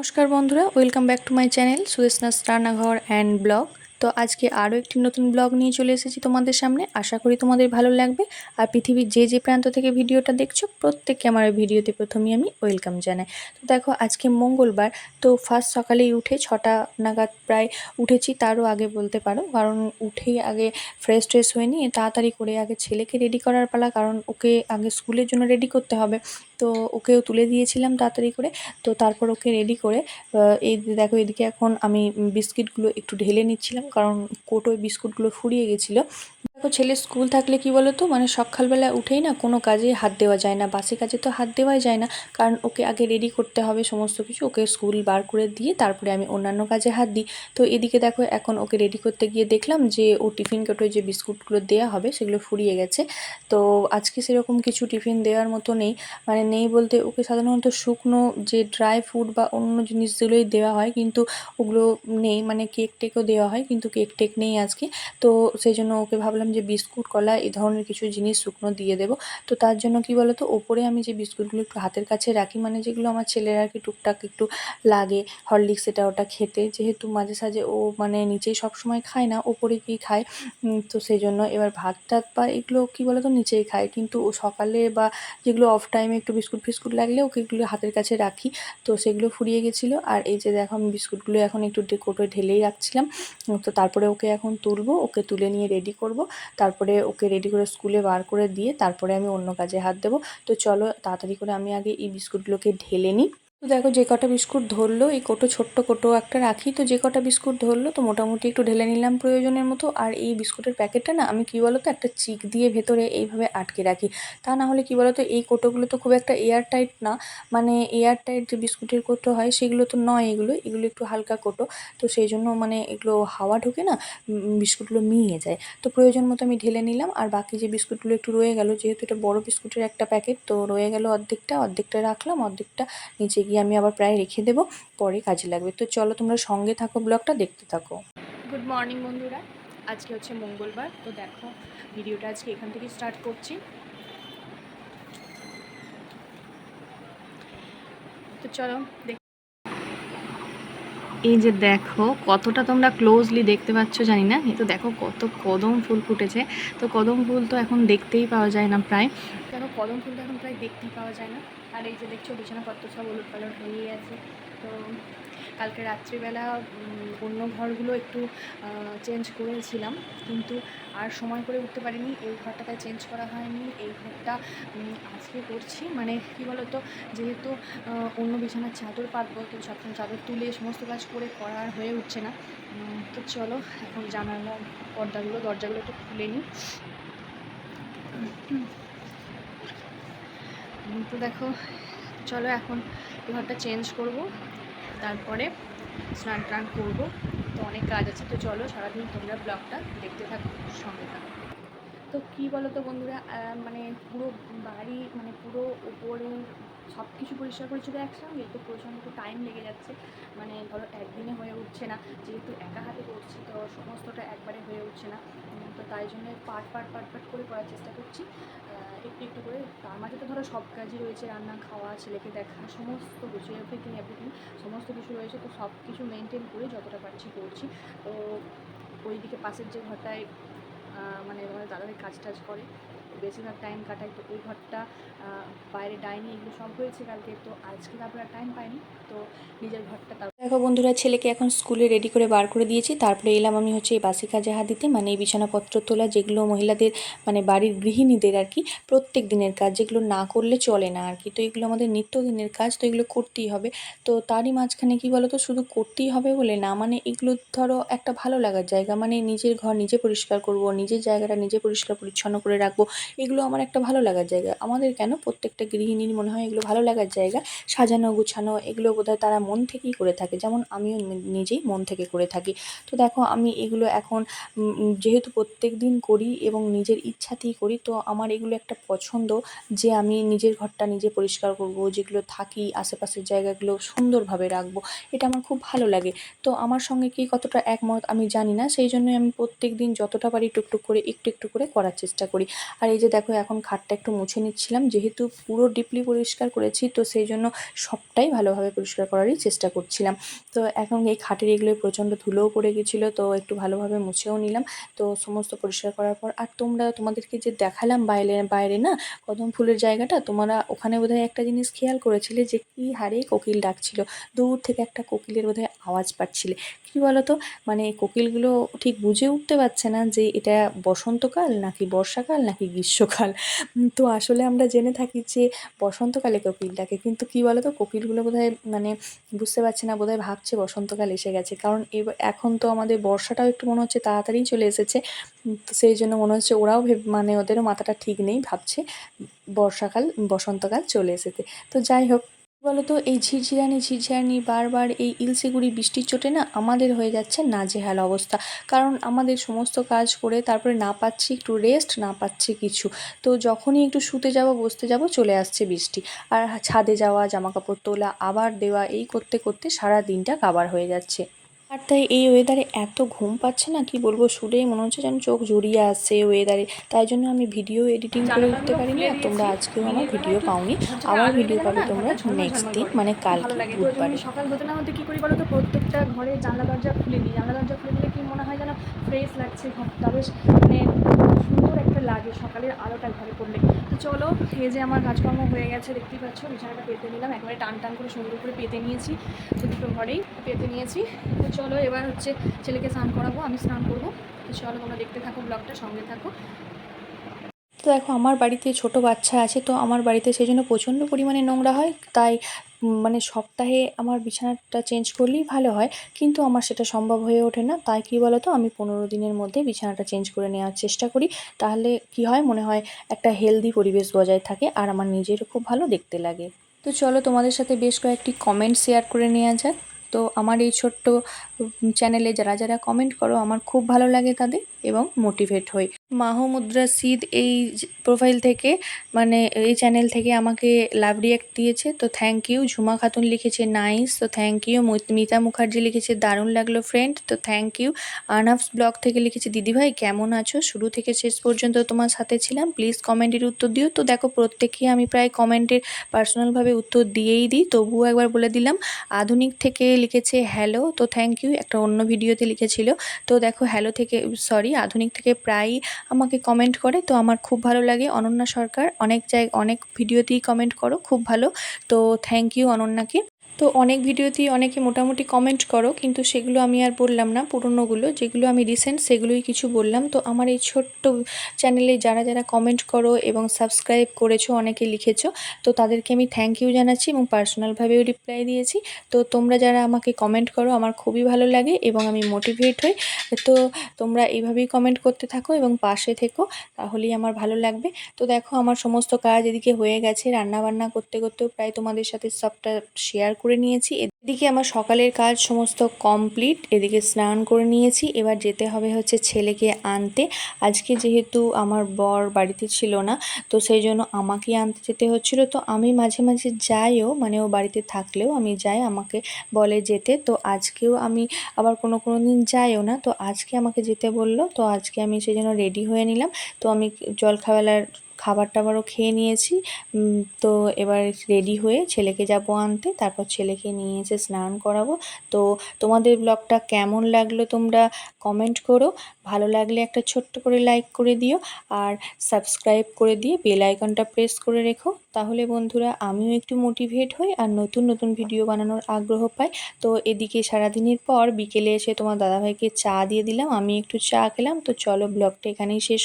নমস্কার বন্ধুরা, welcome back to my channel সুদেশনাথ রান্নাঘর অ্যান্ড ব্লগ। তো আজকে আরও একটি নতুন ব্লগ নিয়ে চলে এসেছি তোমাদের সামনে। আশা করি তোমাদের ভালো লাগবে। আর পৃথিবীর যে যে প্রান্ত থেকে ভিডিওটা দেখছ, প্রত্যেককে আমার ভিডিওতে প্রথমেই আমি ওয়েলকাম জানাই। তো দেখো, আজকে মঙ্গলবার, তো ফার্স্ট সকালেই উঠে ছটা নাগাদ প্রায় উঠেছি, তারও আগে বলতে পারো। কারণ উঠেই আগে ফ্রেশ ট্রেশ হয়ে নিয়ে তাড়াতাড়ি করে আগে ছেলেকে রেডি করার পালা, কারণ ওকে আগে স্কুলের জন্য রেডি করতে হবে। তো ওকেও তুলে দিয়েছিলাম তাড়াতাড়ি করে। তো তারপর ওকে রেডি করে এই দেখো এদিকে এখন আমি বিস্কিটগুলো একটু ঢেলে নিচ্ছিলাম কারণ কোটোয় বিস্কুটগুলো ফুরিয়ে গেছিল। ছেলে স্কুল থাকলে কি বলো তো মানে সকালবেলা উঠেই না কোনো কাজে হাত দেওয়া যায় না, বাসি কাজে তো হাত দেওয়াই যায় না। কারণ ওকে আগে রেডি করতে হবে সমস্ত কিছু, ওকে স্কুল বার করে দিয়ে তারপরে আমি অন্যান্য কাজে হাত দিই। তো এদিকে দেখো এখন ওকে রেডি করতে গিয়ে দেখলাম যে ও টিফিন কোটোয় যে বিস্কুটগুলো দেওয়া হবে সেগুলো ফুরিয়ে গেছে। তো আজকে সেরকম কিছু টিফিন দেওয়ার মতো নেই। মানে নেই বলতে ওকে সাধারণত শুকনো যে ড্রাই ফ্রুট বা অন্য জিনিসগুলোই দেওয়া হয় কিন্তু ওগুলো নেই। মানে কেক টেকও দেওয়া হয় কিন্তু কেক টেক নেই আজকে। তো সেই জন্য ওকে ভাবলাম যে বিস্কুট, কলা এই ধরনের কিছু জিনিস শুকনো দিয়ে দেবো। তো তার জন্য কি বলো তো ওপরে আমি যে বিস্কুটগুলো একটু হাতের কাছে রাখি মানে যেগুলো আমার ছেলের আর কি টুকটাক একটু লাগে, হরলিক্স এটা ওটা খেতে। যেহেতু মাঝে সাঝে ও মানে নিচেই সবসময় খায় না, ওপরে কি খায়। তো সেই জন্য এবার ভাত টাত বা এগুলো কি বলো তো নিচেই খায়। কিন্তু সকালে বা যেগুলো অফ টাইমে একটু বিস্কুট ফিস্কুট লাগলে ওকে এগুলো হাতের কাছে রাখি। তো সেগুলো ফুরিয়ে গেছিল। আর এই যে দেখো, আমি বিস্কুটগুলো এখন একটু কোটোয় ঢেলেই রাখছিলাম। তো তারপরে ওকে এখন তুলবো, ওকে তুলে নিয়ে রেডি করব। তারপরে ওকে রেডি করে স্কুলে বার করে দিয়ে তারপরে আমি অন্য কাজে হাত দেবো। তো চলো তাড়াতাড়ি করে আমি আগে এই বিস্কুটগুলোকে ঢেলে নিই। তো দেখো যে কটা বিস্কুট ধরলো, এই কোটো ছোট্ট কোটো একটা রাখি, তো যে কটা বিস্কুট ধরলো তো মোটামুটি একটু ঢেলে নিলাম প্রয়োজনের মতো। আর এই বিস্কুটের প্যাকেটটা না আমি কী বলো তো একটা চিক দিয়ে ভেতরে এইভাবে আটকে রাখি। তা না হলে কী বলো তো এই কোটোগুলো তো খুব একটা এয়ার টাইট না মানে এয়ার টাইট যে বিস্কুটের কোটো হয় সেগুলো তো নয় এগুলো এগুলো একটু হালকা কোটো। তো সেই জন্য মানে এগুলো হাওয়া ঢোকে না বিস্কুটগুলো মিয়ে যায়। তো প্রয়োজন মতো আমি ঢেলে নিলাম আর বাকি যে বিস্কুটগুলো একটু রয়ে গেল, যেহেতু এটা বড় বিস্কুটের একটা প্যাকেট, তো রয়ে গেল অর্ধেকটা অর্ধেকটা রাখলাম, অর্ধেকটা নিচে গিয়ে আমি আবার প্রায় রেখে দেবো, পরে কাজে লাগবে। তো চলো তোমরা সঙ্গে থাকো, ব্লগটা দেখতে থাকো। গুড মর্নিং বন্ধুরা। আজকে হচ্ছে মঙ্গলবার, তো দেখো ভিডিওটা আজকে এখান থেকে স্টার্ট করছি। তো চলো দেখ এই যে দেখো, কতটা তোমরা ক্লোজলি দেখতে পাচ্ছ জানি না, কিন্তু দেখো কত কদম ফুল ফুটেছে। তো কদম ফুল তো এখন দেখতেই পাওয়া যায় না প্রায়। দেখো কদম ফুল তো এখন প্রায় দেখতেই পাওয়া যায় না? আর এই যে দেখছ, বিছানাপত্র সব হলুদ পালট হয়েই আছে তো কালকে রাত্রিবেলা অন্য ঘরগুলো একটু চেঞ্জ করেছিলাম। কিন্তু আর সময় করে উঠতে পারিনি। এই ঘরটা তাই চেঞ্জ করা হয়নি। এই ঘরটা আজকে করছি। মানে কী বলো তো যেহেতু অন্য বিছানার চাদর পাতবো, তো সবসময় চাদর তুলে সমস্ত কাজ করে করা আর হয়ে উঠছে না। তো চলো, এখন জানালা, পর্দাগুলো, দরজাগুলো একটু খুলে নিই। তো দেখো, চলো এখন ঘরটা চেঞ্জ করব। তারপরে স্নান টান করব। তো অনেক কাজ আছে, তো চলো সারাদিন তোমরা ব্লগটা দেখতে থাকো সঙ্গে থাকো। তো কী বলো তো বন্ধুরা মানে পুরো বাড়ি মানে পুরো উপরে সব কিছু পরিষ্কার করেছিল একসঙ্গে তো প্রচণ্ড টাইম লেগে যাচ্ছে। মানে ধরো একদিনে হয়ে উঠছে না, যেহেতু একা হাতে করছি, তো সমস্তটা একবারে হয়ে উঠছে না। তো তাই জন্য পার্ট পার্ট পার্ট পার্ট করে করার চেষ্টা করছি। একটু একটু করে। তার মাঝে তো ধরো সব কাজই রয়েছে, রান্না, খাওয়া, ছেলেকে দেখা, সমস্ত কিছু এভরিথিং এভরিথিং সমস্ত কিছু রয়েছে। তো সব কিছু মেনটেন করে যতটা পারছি করছি। তো ওইদিকে পাশের যে ঘরটায় মানে আমাদের দাদাদের কাজ টাজ করে। বেশিরভাগ টাইম কাটাই তো ওই ঘরটা বাইরে ডাইনিং এগুলো সব হয়েছে কালকে। তো আজকে তারপরে টাইম পাইনি। তো নিজের ঘরটা তার দেখো বন্ধুরা, ছেলেকে এখন স্কুলে রেডি করে বার করে দিয়েছি। তারপরে এলাম আমি হচ্ছে এই বাসি কাজে হাত দিতে মানে এই বিছানাপত্র তোলা, যেগুলো মহিলাদের মানে বাড়ির গৃহিণীদের আর কি, প্রত্যেক দিনের কাজ, যেগুলো না করলে চলে না আর কি। তো এগুলো আমাদের নিত্যদিনের কাজ, তো এগুলো করতেই হবে। তো তারই মাঝখানে কি বলো তো শুধু করতেই হবে বলে না মানে এগুলো ধরো একটা ভালো লাগার জায়গা মানে নিজের ঘর নিজে পরিষ্কার করব, নিজের জায়গাটা নিজে পরিষ্কার পরিচ্ছন্ন করে রাখব, এগুলো আমার একটা ভালো লাগার জায়গা। আমাদের কেন প্রত্যেকটা গৃহিণীর মনে হয় এগুলো ভালো লাগার জায়গা, সাজানো গুছানো, এগুলো বোধহয় তারা মন থেকেই করে থাকে। থাকে। যেমন আমিও নিজেই মন থেকে করে থাকি। তো দেখো আমি এগুলো এখন যেহেতু প্রত্যেক দিন করি এবং নিজের ইচ্ছাতেই করি, তো আমার এগুলো একটা পছন্দ যে আমি নিজের ঘরটা নিজে পরিষ্কার করব, যেগুলো থাকি, আশেপাশের জায়গাগুলো সুন্দরভাবে রাখব, এটা আমার খুব ভালো লাগে। তো আমার সঙ্গে কি কতটা একমত আমি জানি না, সেই জন্যই আমি প্রত্যেক দিন যতটা পারি টুকটুক করে, একটু একটু করে করার চেষ্টা করি। আর এই যে দেখো এখন খাটটা একটু মুছে নিচ্ছিলাম, যেহেতু পুরো ডিপলি পরিষ্কার করেছি, তো সেই জন্য সবটাই ভালোভাবে পরিষ্কার করারই চেষ্টা করছিলাম। তো এখন এই খাটের এগুলোয় প্রচণ্ড ধুলোও পড়ে গেছিল, তো একটু ভালোভাবে মুছেও নিলাম। তো সমস্ত পরিষ্কার করার পর, আর তোমরা তোমাদেরকে যে দেখালাম বাইরে বাইরে না, কদম ফুলের জায়গাটা, তোমরা ওখানে বোধহয় একটা জিনিস খেয়াল করেছিলে যে কী হারে কোকিল ডাকছিল। দূর থেকে একটা কোকিলের বোধহয় আওয়াজ পাচ্ছিলে। কী বলো তো মানে কোকিলগুলো ঠিক বুঝে উঠতে পারছে না যে এটা বসন্তকাল নাকি বর্ষাকাল নাকি গ্রীষ্মকাল। তো আসলে আমরা জেনে থাকি যে বসন্তকালে কোকিল ডাকে, কিন্তু কী বলো তো কোকিলগুলো বোধহয় মানে বুঝতে পারছে না, বোধহয় ভাবছে বসন্তকাল এসে গেছে। কারণ এখন তো আমাদের বর্ষাটাও একটু মনে হচ্ছে তাড়াতাড়ি চলে এসেছে। সেই জন্য মনে হচ্ছে ওরাও মানে ওদেরও মাথাটা ঠিক নেই, ভাবছে বর্ষাকাল, বসন্তকাল চলে এসেছে। তো যাই হোক বলো তো এই ঝিরঝিরানি ঝিরঝিরানি, বারবার এই ইলসিগুড়ি বৃষ্টির চোটে না আমাদের হয়ে যাচ্ছে নাজেহাল অবস্থা। কারণ আমাদের সমস্ত কাজ করে তারপরে না পাচ্ছি একটু রেস্ট না পাচ্ছি কিছু। তো যখনই একটু শুতে যাব, বসতে যাব, চলে আসছে বৃষ্টি। আর ছাদে যাওয়া, জামাকাপড় তোলা, আবার দেওয়া, এই করতে করতে সারা দিনটা কাবার হয়ে যাচ্ছে। আর তাই এই ওয়েদারে এত ঘুম পাচ্ছে না কি বলব? শুলেই মনে হচ্ছে যেন চোখ জড়িয়ে আসছে এই ওয়েদারে তাই জন্য আমি ভিডিও এডিটিং করে উঠতে পারিনি আর তোমরা আজকেও আমার ভিডিও পাওনি। আমার ভিডিও পাবে তোমরা নেক্সট দিন মানে কালকে বুধবারে। সকাল হতে না হতে কী করি বলো তো প্রত্যেকটা ঘরে জানলা দরজা খুলে দিই জানলা দরজা খুলে দিলে কি মনে হয় যেন ফ্রেশ লাগছে ঘরটা? বেশ মানে সুন্দর লাগে, সকালের আলোটা ঘরে পড়লে। তো চলো, এই যে আমার কাজকর্ম হয়ে গেছে, দেখতেই পাচ্ছ, বিছানাটা পেতে নিলাম, একবারে টান টান করে সুন্দর করে পেতে নিয়েছি, তো দুটো ঘরেই পেতে নিয়েছি। তো চলো, এবার হচ্ছে ছেলেকে স্নান করাবো, আমি স্নান করব। তো চলো, তোমরা দেখতে থাকো ব্লগটা, সঙ্গে থাকো। তো দেখো, আমার বাড়িতে ছোট বাচ্চা আছে, তো আমার বাড়িতে সেই জন্য প্রচণ্ড পরিমাণে নোংরা হয়, তাই মানে সপ্তাহে আমার বিছানাটা চেঞ্জ করলেই ভালো হয়। কিন্তু আমার সেটা সম্ভব হয়ে ওঠে না। তাই কী বলো তো আমি পনেরো দিনের মধ্যে বিছানাটা চেঞ্জ করে নেওয়ার চেষ্টা করি। তাহলে কি হয়? মনে হয় একটা হেলদি পরিবেশ বজায় থাকে আর আমার নিজেরও খুব ভালো দেখতে লাগে। তো চলো তোমাদের সাথে বেশ কয়েকটি কমেন্ট শেয়ার করে নেওয়া যাক। তো আমার এই ছোট্ট চ্যানেলে যারা যারা কমেন্ট করো, আমার খুব ভালো লাগে তাদের এবং মোটিভেট হই। মাহমুদ্রা সিদ এই প্রোফাইল থেকে মানে এই চ্যানেল থেকে আমাকে লাভ রিয়াক্ট দিয়েছে। তো থ্যাংক ইউ ঝুমা খাতুন লিখেছে নাইস তো থ্যাংক ইউ মিতা মুখার্জি লিখেছে দারুণ লাগল ফ্রেন্ড তো থ্যাংক ইউ আনাফস ব্লগ থেকে লিখেছে দিদিভাই কেমন আছো? শুরু থেকে শেষ পর্যন্ত তোমার সাথে ছিলাম। প্লিজ কমেন্টের উত্তর দিও। তো দেখো প্রত্যেকেই আমি প্রায় কমেন্টের পার্সোনালভাবে উত্তর দিয়েই দিই। তবুও একবার বলে দিলাম, আধুনিক থেকে লিখেছে হ্যালো তো থ্যাংক ইউ একটা অন্য ভিডিওতে লিখেছিল। তো দেখো হ্যালো থেকে সরি আধুনিক থেকে প্রায়ই আমাকে কমেন্ট করে। তো আমার খুব ভালো লাগে অনন্যা সরকার। অনেক জায়গায় অনেক ভিডিওতেই কমেন্ট করো। খুব ভালো। তো থ্যাংক ইউ অনন্যাকে। তো অনেক ভিডিওতেই অনেকে মোটামুটি কমেন্ট করো, কিন্তু সেগুলো আমি আর বললাম না, পুরনোগুলো, যেগুলো আমি রিসেন্ট সেগুলোই কিছু বললাম। তো আমার এই ছোট্ট চ্যানেলে যারা যারা কমেন্ট করো এবং সাবস্ক্রাইব করেছ, অনেকে লিখেছো, তো তাদেরকে আমি থ্যাংক ইউ জানাচ্ছি এবং পার্সোনালভাবেও রিপ্লাই দিয়েছি। তো তোমরা যারা আমাকে কমেন্ট করো, আমার খুবই ভালো লাগে এবং আমি মোটিভেট হই। তো তোমরা এইভাবেই কমেন্ট করতে থাকো এবং পাশে থেকো, তাহলেই আমার ভালো লাগবে। তো দেখো, আমার সমস্ত কাজ এদিকে হয়ে গেছে। রান্না বান্না করতে করতেও প্রায় তোমাদের সাথে সবটা শেয়ার করে নিয়েছি। এদিকে আমার সকালের কাজ সমস্ত কমপ্লিট। এদিকে স্নান করে নিয়েছি। এবার যেতে হবে হচ্ছে ছেলেকে আনতে। আজকে যেহেতু আমার বর বাড়িতে ছিল না, তো সেই জন্য আমাকেই আনতে যেতে হচ্ছিল। তো আমি মাঝে মাঝে যাইও মানে ও বাড়িতে থাকলেও আমি যাই, আমাকে বলে যেতে। তো আজকেও আমি আবার কোনো কোনো দিন যাইও না। তো আজকে আমাকে যেতে বলল। তো আজকে আমি সেই জন্য রেডি হয়ে নিলাম। তো আমি জলখাবেলার খাবার টাবারও খেয়ে নিয়েছি। তো এবার রেডি হয়ে ছেলেকে যাব আনতে, তারপর ছেলেকে নিয়ে এসে স্নান করাবো। তো তোমাদের ব্লগটা কেমন লাগল তোমরা কমেন্ট করো। ভালো লাগলে একটা ছোট্ট করে লাইক করে দিও আর সাবস্ক্রাইব করে দিয়ে বেল আইকনটা প্রেস করে রেখো। তাহলে বন্ধুরা, আমিও একটু মোটিভেট হই আর নতুন নতুন ভিডিও বানানোর আগ্রহ পাই। তো এদিকে সারাদিনের পর বিকেলে এসে তোমার দাদাভাইকে চা দিয়ে দিলাম, আমি একটু চা খেলাম। তো চলো ব্লগটা এখানেই শেষ।